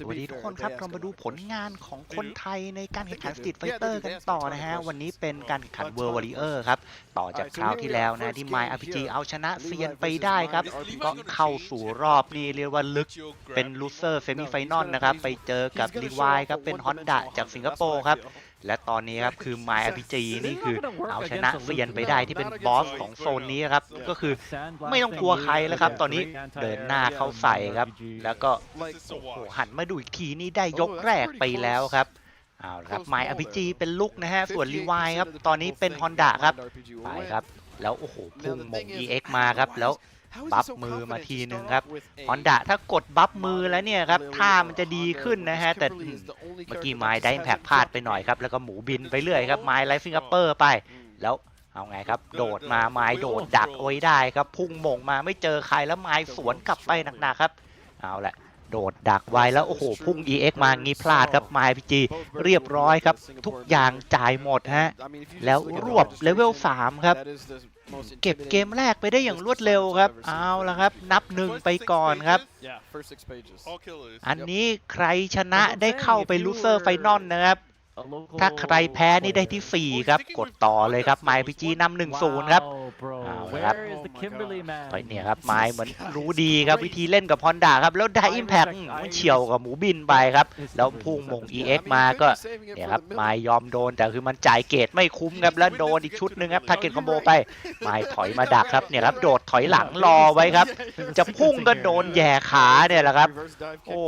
สวัสดีทุกคนครับ เรามาดูผลงานของคนไทยในการแข่งขันสตรีทไฟเตอร์กันต่อนะฮะ วันนี้เป็นการแข่งขันเวอร์วอริเออร์ครับ ต่อจากคราวที่แล้วนะ ที่ My RPG เอาชนะเซียนไปได้ครับ ก็เข้าสู่รอบนี่เรียกว่าลึกเป็นลูเซอร์เซมิไฟนอลนะครับ ไปเจอกับรีวายครับ เป็นฮอนดะจากสิงคโปร์ครับ และตอนนี้ครับคือ My RPG นี่คือเอาชนะเซียนไปได้ที่เป็นบอสของโซนนี้ครับ ก็คือไม่ต้องกลัวใครแล้วครับ ตอนนี้เดินหน้าเข้าใส่ครับ แล้วก็โอ้โหหันมาดูอีกทีนี่ได้ยกแรกไปแล้วครับเอาละครับ My RPG เป็นลุกนะฮะ ส่วนรีวายครับ ตอนนี้เป็น Honda ครับ ไปครับ แล้วโอ้โหพุ่งมง EX มาครับ แล้ว บัฟมือมาทีนึงครับ Honda ถ้ากดบัฟมือแล้วเนี่ยครับท่ามันจะดีขึ้นนะฮะ แต่อืมเมื่อกี้ไม้ได้แพ็กพลาดไปหน่อยครับ แล้วก็หมูบินไปเรื่อยครับไม้ไลฟิงอัปเปอร์ไปแล้วเอาไงครับ โดดมาไม้โดดดักเอาไว้ได้ครับ พุ่งมงมาไม่เจอใครแล้วไม้สวนกลับไปหนักๆครับ เอาละโดดดักไว้แล้วโอ้โหพุ่ง EX มางี้พลาดครับไม้พีจีเรียบร้อยครับ ทุกอย่างจ่ายหมดฮะ แล้วรวบเลเวล3ครับ เก็บเกมแรกไปได้อย่างรวดเร็วครับ เอาละครับ นับหนึ่งไปก่อนครับ อันนี้ใครชนะได้เข้าไปลูเซอร์ไฟนอลนะครับ ถ้าใครแพ้นี่ได้ที่ 4 ครับ กดต่อเลยครับ My PG นำหนึ่งศูนย์ครับเอาละครับไปเนี่ยครับไม้เหมือนรู้ดีครับวิธีเล่นกับฮอนด้าครับ แล้วได้อิมแพคเฉียวกับหมูบินไปครับ แล้วพุ่งมง EX มาก็เนี่ยครับไม้ยอมโดนแต่คือมันจ่ายเกตไม่คุ้มครับแล้วโดนอีกชุดหนึ่งครับทาเกตคอมโบไปไม้ถอยมาดักครับเนี่ยครับโดดถอยหลังรอไว้ครับ จะพุ่งก็โดนแหย่ขาเนี่ยแหละครับ โอ้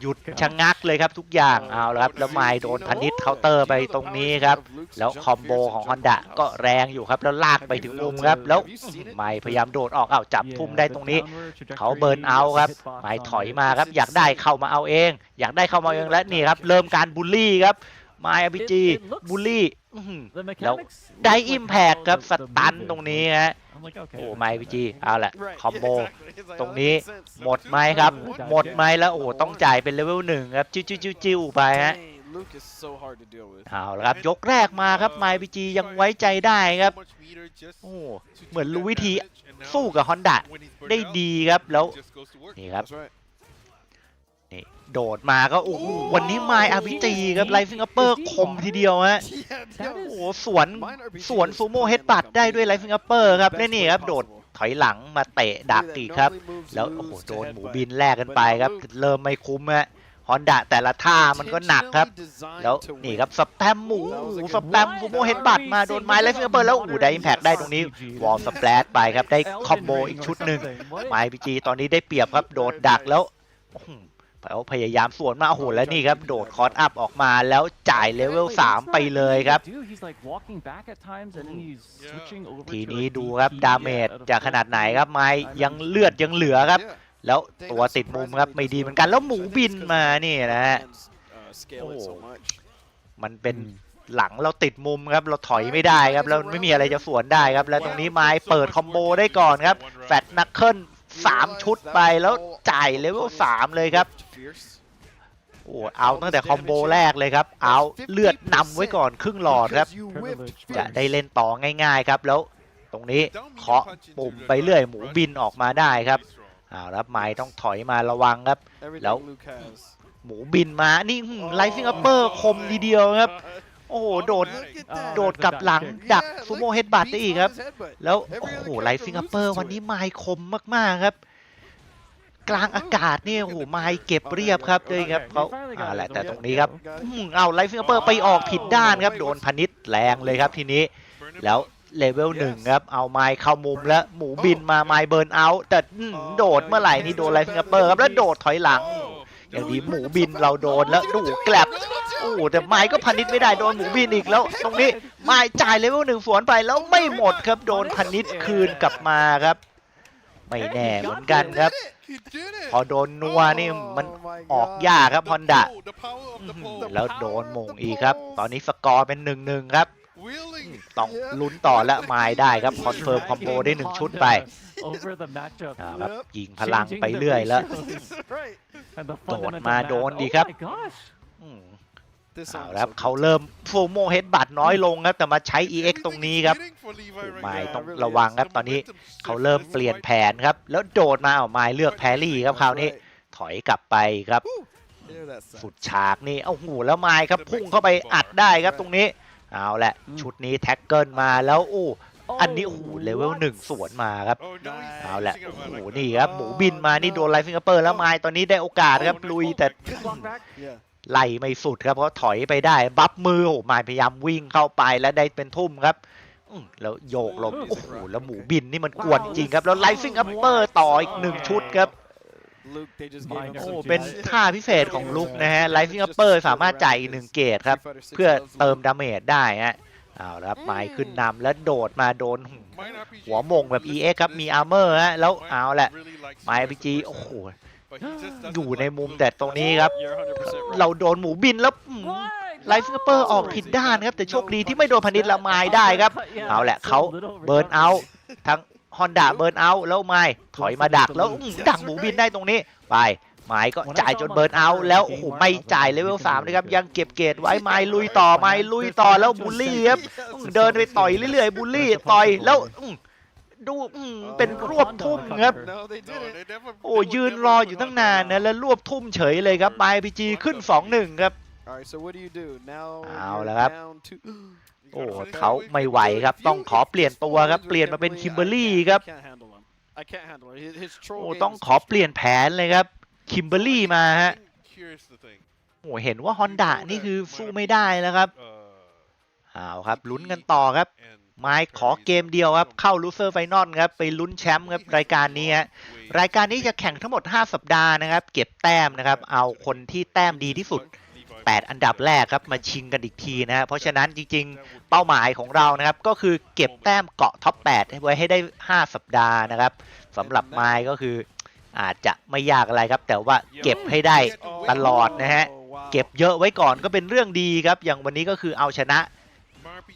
หยุดชะงักเลยครับทุกอย่างเอาละครับแล้วไม้โดนพันิชเคาน์เตอร์ไปตรงนี้ครับ แล้วคอมโบของฮอนดะก็แรงอยู่ครับแล้วลากไปถึงมุมครับ แล้วไม้พยายามโดดออกอ้าวจับทุ่มได้ตรงนี้ เขาเบิร์นเอาท์ครับไม้ถอยมาครับ อยากได้เข้ามาเอาเอง อยากได้เข้ามาเอาเองและนี่ครับ เริ่มการบูลลี่ครับไม้อ p จีบูลลี่อื้อหือแล้วได้อิมแพกครับสตันตรงนี้ฮะ โอ้ไม้พีจีเอาละคอมโบตรงนี้หมดไหมครับ หมดไหมแล้วโอ้โหต้องจ่ายเป็นเลเวลหนึ่งครับ จิ้วจิ้วจิ้วจิ้วไปฮะเอาละครับยกแรกมาครับไมพีจียังไว้ใจได้ครับโอ้เหมือนรู้วิธีสู้กับฮอนดะได้ดีครับแล้วนี่ครับนี่ โดดมาก็โอ้โหวันนี้ไมอาร์พีจีครับไลฟิงอัปเปอร์คมทีเดียวฮะโอ้โหสวนสวนซูโม่เฮดบัตได้ด้วยไลฟิงอัปเปอร์ครับนี่นี่ครับโดดถอยหลังมาเตะดักอีกครับ แล้วโอ้โหโดนหมูบินแลกกันไปครับ เริ่มไม่คุ้มฮะฮอนดะแต่ละท่ามันก็หนักครับ แล้วนี่ครับสแปมหมูหมูสแปมซูโม่เฮดบัตมาโดนไม้ไลฟิงอัปเปอร์แล้วโอ้โหได้อิมแพกได้ตรงนี้ วอลสแปลชไปครับ ได้คอมโบอีกชุดหนึ่งไมพีจีตอนนี้ได้เปรียบครับ โดดดักแล้วอื้อหือ เขาพยายามสวนมาโอ้โหแล้วนี่ครับโดดคอร์สอัพออกมาแล้วจ่ายเลเวล3ไปเลยครับ ทีนี้ดูครับดาเมจจะขนาดไหนครับไม้ยังเลือดยังเหลือครับ แล้วตัวติดมุมครับไม่ดีเหมือนกันแล้วหมูบินมานี่นะฮะโอ้มันเป็นหลังเราติดมุมครับเราถอยไม่ได้ครับแล้วไม่มีอะไรจะสวนได้ครับ แล้วตรงนี้ไม้เปิดคอมโบได้ก่อนครับแฟตนักเคิลสามชุดไปแล้ว จ่ายเลเวลสามเลยครับโอ้เอาตั้งแต่คอมโบแรกเลยครับ เอาเลือดนำไว้ก่อนครึ่งหลอดครับ จะได้เล่นต่อง่ายๆครับแล้วตรงนี้เคาะปุ่มไปเรื่อยหมูบินออกมาได้ครับเอาแล้วไม้ต้องถอยมาระวังครับ แล้วหมูบินมา นี่ไลฟิงอัปเปอร์คมทีเดียวครับ โอ้โห โดด โดดกลับหลังดักซูโม่เฮดบัตได้อีกครับ แล้ว โอ้โหไลฟิงอัปเปอร์วันนี้ไม้คมมากๆครับ กลางอากาศเนี่ยโอ้โหไม้เก็บเรียบครับเลยครับเขาอ่าแหละแต่ตรงนี้ครับอืมเอาไลฟิงอัปเปอร์ไปออกผิดด้านครับโดนพนิษแรงเลยครับทีนี้ แล้วเลเวลหนึ่งครับเอาไม้เข้ามุมแล้วหมูบินมาไม้เบิร์นเอาท์แต่อืมโดดเมื่อไหร่นี่โดนไลฟิงอัปเปอร์ครับแล้วโดดถอยหลัง อย่างนี้หมูบินเราโดนแล้วดูแกลบโอ้แต่ไม้ก็พันิษไม่ได้โดนหมูบินอีกแล้ว ตรงนี้ไม้จ่ายเลเวลหนึ่งสวนไปแล้วไม่หมดครับโดนพันิษคืนกลับมาครับ ไม่แน่เหมือนกันครับ พอโดนนัวนี่มันออกยากครับฮอนดะแล้วโดนมงอีกครับ ตอนนี้สกอร์เป็นหนึ่งหนึ่งครับ ต้องลุ้นต่อและไม้ได้ครับ คอนเฟิร์มคอมโบได้หนึ่งชุดไปอ่าครับยิงพลังไปเรื่อยแล้วโดดมาโดนดีครับอืม เอาละครับเขาเริ่มโฟโมเฮดบัตน้อยลงครับ แต่มาใช้ EX ตรงนี้ครับไม้ต้องระวังครับตอนนี้เขาเริ่มเปลี่ยนแผนครับ แล้วโดดมาเอาไม้เลือกแพรรี่ครับคราวนี้ถอยกลับไปครับ Clear that side. สุดฉากนี่โอ้โหแล้วไม้ครับพุ่งเข้าไปอัดได้ครับตรงนี้ เอาแหละชุดนี้แท็กเกิลมาแล้วโอ้อันนี้โอ้โหเลเวลหนึ่งสวนมาครับ Oh, no, he's เอาแหละ focusing โอ้ on โห my like นี่ครับหมูบินมานี่โดนไลฟิงเกอร์เปอร์แล้วไม้ตอนนี้ได้โอกาสครับลุยแต่ Yeah. ไล่ไม่สุดครับเพราะถอยไปได้ บัฟมือโอ้โหไม้พยายามวิ่งเข้าไปแล้วได้เป็นทุ่มครับอื้อแล้วโยกหลบโอ้โหแล้วหมูบินนี่มันกวนจริงครับ แล้วไลฟิงเกอร์เปอร์ต่ออีกหนึ่งชุดครับ Luke, they just gave him โอ้ some เป็น juice. ท่าพิเศษของลุกนะฮะไลฟิงเกอร์เปอร์สามารถจ่ายอีกหนึ่งเกตครับ เพื่อเติมดาเมจได้ฮะเอาละครับไม้ขึ้นนำแล้วโดดมาโดน Mine RPG หัวมงแบบ EX ครับมีอาร์เมอร์ฮะแล้วเอาแหละ really likes ไม้ Spider พีจี Gwen, โอ้โห but he just doesn't อยู่ใน like มุม Luke. แต่ตรงนี้ครับ You're 100% right. เราโดนหมูบินแล้วอืมไลฟ์ฟิงเปอร์ออกผิดด้านครับ แต่โชคดีที่ไม่โดนพนิดละไม้ได้ครับ เอาแหละเขาเบิร์นเอาท์ทั้งฮอนด้าเบิร์นเอาท์แล้วไม้ถอยมาดักแล้วอื้อดักหมูบินได้ตรงนี้ไปไม้ก็จ่ายจนเบิร์นเอาท์แล้วโอ้โหไม่จ่ายเลเวลสามนะครับยังเก็บเกรดไว้ไม้ลุยต่อไม้ลุยต่อแล้วบูลลี่ครับอื้อเดินไปต่อยเรื่อยๆบูลลี่ต่อยแล้วอื้อ ดูอื้อเป็นรวบทุ่มครับ No, they No, didn't. they never- โอ้ they would ยืน never รอ do อยู่ตั้ง Hunter นาน like นะ that. แล้วรวบทุ่มเฉยเลยครับไมพีจีขึ้น 2-1 ครับ All right, so what do you do now? เอา you're ละครับ down to- You โอ้ gotta finish เขา that way. ไม่ไหวครับ ต้องขอเปลี่ยนตัวครับ เปลี่ยนมาเป็นคิมเบอร์รี่ครับ I can't handle him. I can't handle him. His, his troll โอ้ game ต้อง is ขอ too เปลี่ยนแผนเลยครับ คิมเบอร์รี่มาฮะ Here's the thing. โอ้ เห็นว่าฮอนด้านี่คือสู้ไม่ได้แล้วครับ Uh, เอาครับ ลุ้นกันต่อครับ and ไม้ขอเกมเดียวครับเข้าลูเซอร์ไฟนอลครับไปลุ้นแชมป์ครับรายการนี้ฮะรายการนี้จะแข่งทั้งหมด 5 สัปดาห์นะครับ เก็บแต้มนะครับ เอาคนที่แต้มดีที่สุด 8 อันดับแรกครับมาชิงกันอีกทีนะฮะเพราะฉะนั้นจริง ๆ เป้าหมายของเรานะครับ ก็คือเก็บแต้มเกาะท็อป 8 ไว้ให้ได้ 5 สัปดาห์นะครับสำหรับไมล์ก็คืออาจจะไม่ยากอะไรครับ แต่ว่าเก็บให้ได้ตลอดนะฮะเก็บเยอะไว้ก่อนก็เป็นเรื่องดีครับ อย่างวันนี้ก็คือเอาชนะ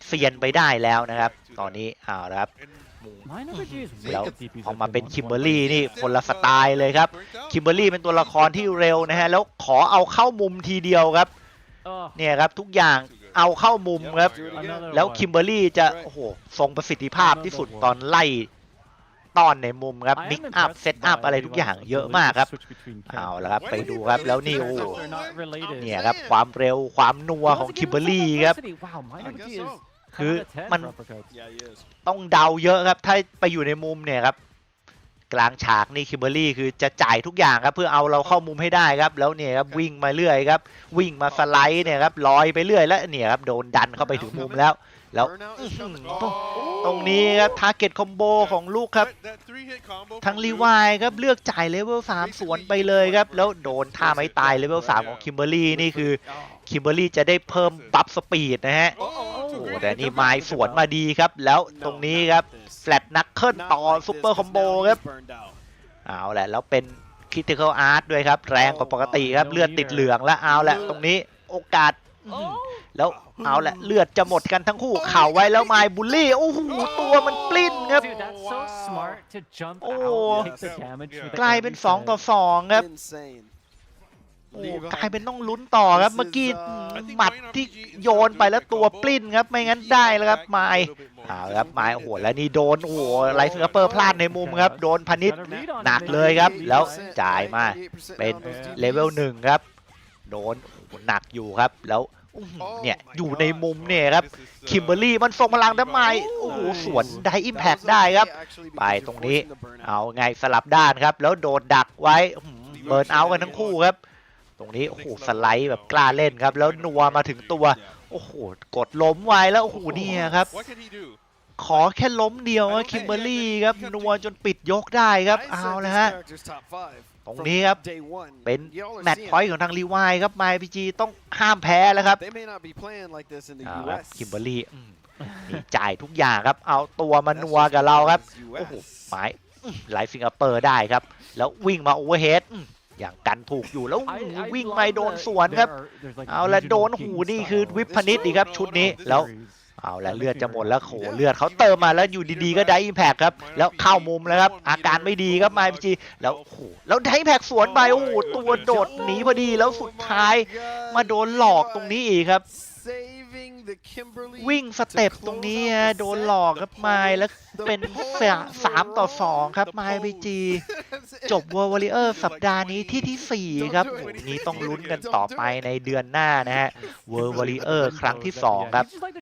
เซียนไปได้แล้วนะครับ ตอนนี้เอาละครับหมูแล้วออกมาเป็นคิมเบอร์รี่นี่คนละสไตล์เลยครับคิมเบอร์รี่เป็นตัวละครที่เร็วนะฮะแล้วขอเอาเข้ามุมทีเดียวครับเนี่ยครับทุกอย่างเอาเข้ามุมครับ แล้วคิมเบอร์รี่จะโอ้โหทรงประสิทธิภาพที่สุดตอนไล่ ตอนในมุมครับมิกอัพเซตอัพอะไรทุกอย่างเยอะมากครับเอาละครับไปดูครับแล้วนี่โอ้โหเนี่ยครับความเร็วความนัวของคิมเบอร์รี่ครับคือมัน Yeah, he is. ต้องเดาเยอะครับ ถ้าไปอยู่ในมุมเนี่ยครับ กลางฉากนี่คิมเบอร์รี่คือจะจ่ายทุกอย่างครับ เพื่อเอาเราเข้ามุมให้ได้ครับ แล้วเนี่ยครับวิ่งมาเรื่อยครับ วิ่งมาสไลด์เนี่ยครับลอยไปเรื่อยแล้วเนี่ยครับโดนดันเข้าไปถึงมุมแล้ว แล้ว Burnout อื้อ is หือ coming. ตรงนี้ครับทาร์เก็ตคอมโบของลูกครับ ทั้งรีวายครับเลือกจ่ายเลเวล3สวนไปเลยครับ แล้วโดนท่าไม้ตายเลเวล3ของคิมเบอร์รี่นี่คือ Oh. คิมเบอร์รี่จะได้เพิ่มบัฟสปีดนะฮะโอ้โอ้แต่นี่ไม้สวนมาดีครับ แล้วตรงนี้ครับแฟลตนักเคิล Not ต่อ like ซุป this, เปอร์คอ 'cause มโบ now ครับ he's burned out. เอาแหละแล้วเป็นค i ิ i ค a l อาร์ตด้วยครับ แรงกว่าปกติครับเลือดติดเหลืองแล้วเอาแหละตรงนี้โอกาสอื้อหือ แล้วเอาแหละเลือดจะหมดกันทั้งคู่เข่าไว้แล้วไม้บุลลี่โอ้โหตัวมันปลิ้นครับ Dude, that's so smart to jump Oh. out, take the Yeah. damage. Yeah. with the กลายเป็น every 2ต่อ set. 2ครับ Insane. โอ้ Levi. กลายเป็นต้องลุ้นต่อครับ This เมื่อกี้ is, uh, หมัดที่โยนไปแล้วตัวปลิ้นครับไม่งั้นได้แล้วครับไม้เอาครับไม้โอ้โหแล้วนี่โดนโอ้โหไลฟ์เปอร์พลาดในมุมครับ โดนพนิษ Gotta read on หนัก him, เลยครับ man. แล้วจ่ายมา98%เป็น on those เลเวล DPS. หนึ่งครับ โดนโอ้โหหนักอยู่ครับแล้ว อื้อหือเนี่ย อยู่ในมุมเนี่ยครับ คิมเบอร์รี่มันส่งพลังทำไมโอ้โหสวนได้อิมแพ That ก was ได้ครับ okay, actually, ไป because you're ตรงนี้ forcing the burnout. เอาไงสลับด้านครับ แล้วโดนดักไว้อื้อหือเบิร์นเอาท์กันทั้งคู่ครับ ตรงนี้โอ้โหสไลด์แบบกล้าเล่นครับ แล้วนัวมาถึงตัว โอ้โหกดล้มไว้แล้วโอ้โหเนี่ยครับ What can he do? ขอแค่ล้มเดียวนะคิมเบอร์รี่ครับนัวจนปิดยกได้ครับ I เอา said ละ this ฮะ character's top five ตรง from นี้ครับ day one. เป็น Y'all are แมตช์ seeing พอยต์ของทางรีวายครับไมพีจีต้องห้ามแพ้แล้วครับ They may not be playing like this in the เอาครับ US. คิมเบอร์รี่อืมนี่จ่ายทุกอย่างครับ เอาตัวมานัวกับเราครับ โอ้โหหมายไลฟ์ฟิงเกอร์เปอร์ได้ครับ แล้ววิ่งมาโอเวอร์เฮดอย่างกันถูกอยู่แล้ว I- I วิ่ง love ไปโดน that สวนครับ there are- there's like เอาละ regional โดน king หูนี่คือ style วิปพนิดดีครับชุดนี้แล้ว series. เอาละเลือดจะหมดแล้วโหเลือดเขาเติมมาแล้วอยู่ดีๆก็ได้อิมแพคครับ แล้วเข้ามุมแล้วครับ อาการไม่ดีครับไมาพีจีแล้วโหแล้วได้อิมแพคสวนไปโอ้โหตัวโดดหนีพอดีแล้วสุดท้ายมาโดนหลอกตรงนี้อีกครับ วิ่งสเต็ปตรงนี้โดนหลอกครับไมล์แล้วเป็นสามต่อสองครับไมล์พีจีจบวอลเลเออร์สัปดาห์นี้ที่ที่สี่ครับนี้ต้องลุ้นกันต่อไปในเดือนหน้านะฮะวอลเลเออร์ครั้งที่สองครับ